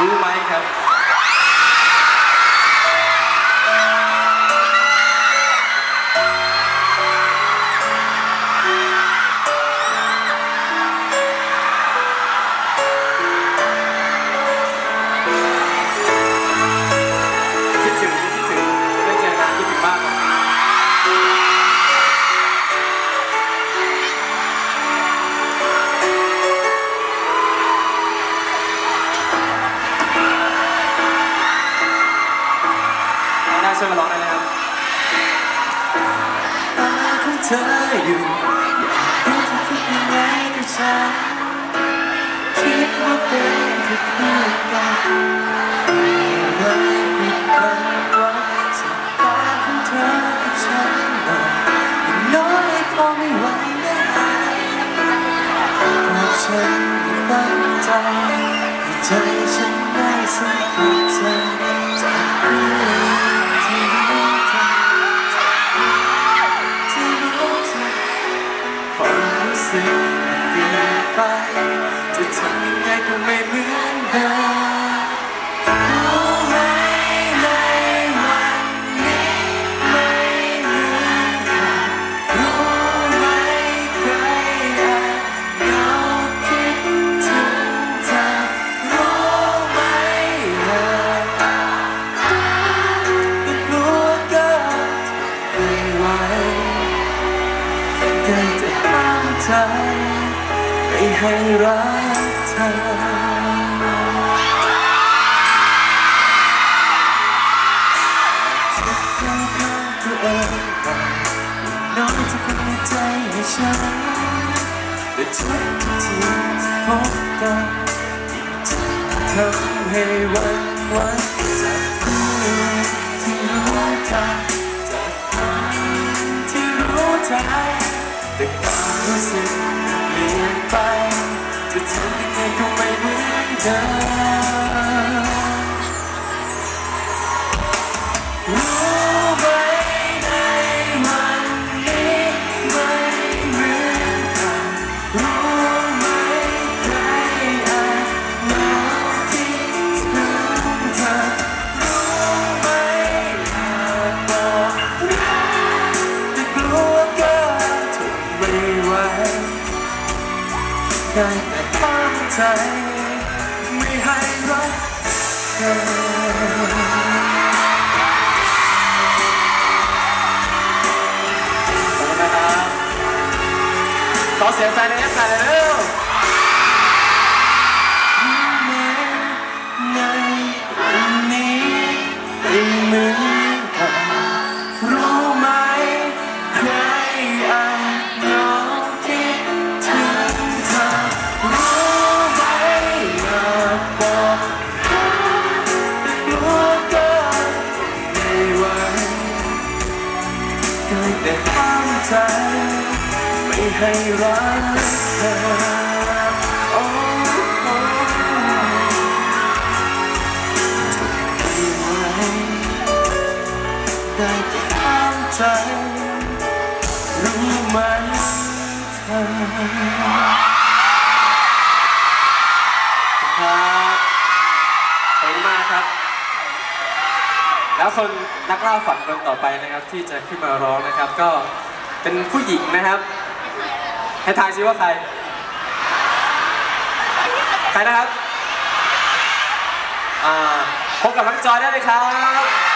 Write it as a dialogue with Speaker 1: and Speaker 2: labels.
Speaker 1: รู้ไหมครับ ช่วยมาร้องได้นะครับตาของเธออยู่อยากรู้เธอคิดยังไงกับฉันคิดว่าเป็นแค่เพื่อนกันรักผิดหวังว่าสายตาของเธอกับฉันน่ะอย่างน้อยพอไม่ไหวได้ไหมกับฉันไม่ตั้งใจให้ใจฉันได้สัมผัสใจจ สึกดีไป จะทำยังไงก็ไม่เหมือนเดิม ใจไม่ให้รักเธอจะเข้าข้างตัวเองบ้างน้อยจะเป็นในใจให้ฉันแต่ทุกทีที่พบกันยิ่งจะทำให้วันไหวจากเพื่อนที่รู้ใจจากคนที่รู้ใจแต่ รู้สึกเปลี่ยนไปจะทำยั ได้แต่ตั้งใจ ไม่ให้รักเธอขอเสียงใจในแอปหน่อยเร็ว แต่ห้ามใจ ไม่ให้รักเธอโอ้โอ้ไหวได้แต่ห้ามใจ รู้ไหมเธอครับขอบคุณมากครับ แล้วคนนักเล่าฝันคนต่อไปนะครับ ที่จะขึ้นมาร้องนะครับ ก็เป็นผู้หญิงนะครับ ให้ทายซิว่าใคร ใครนะครับพบกับน้องจอยได้เลยครับ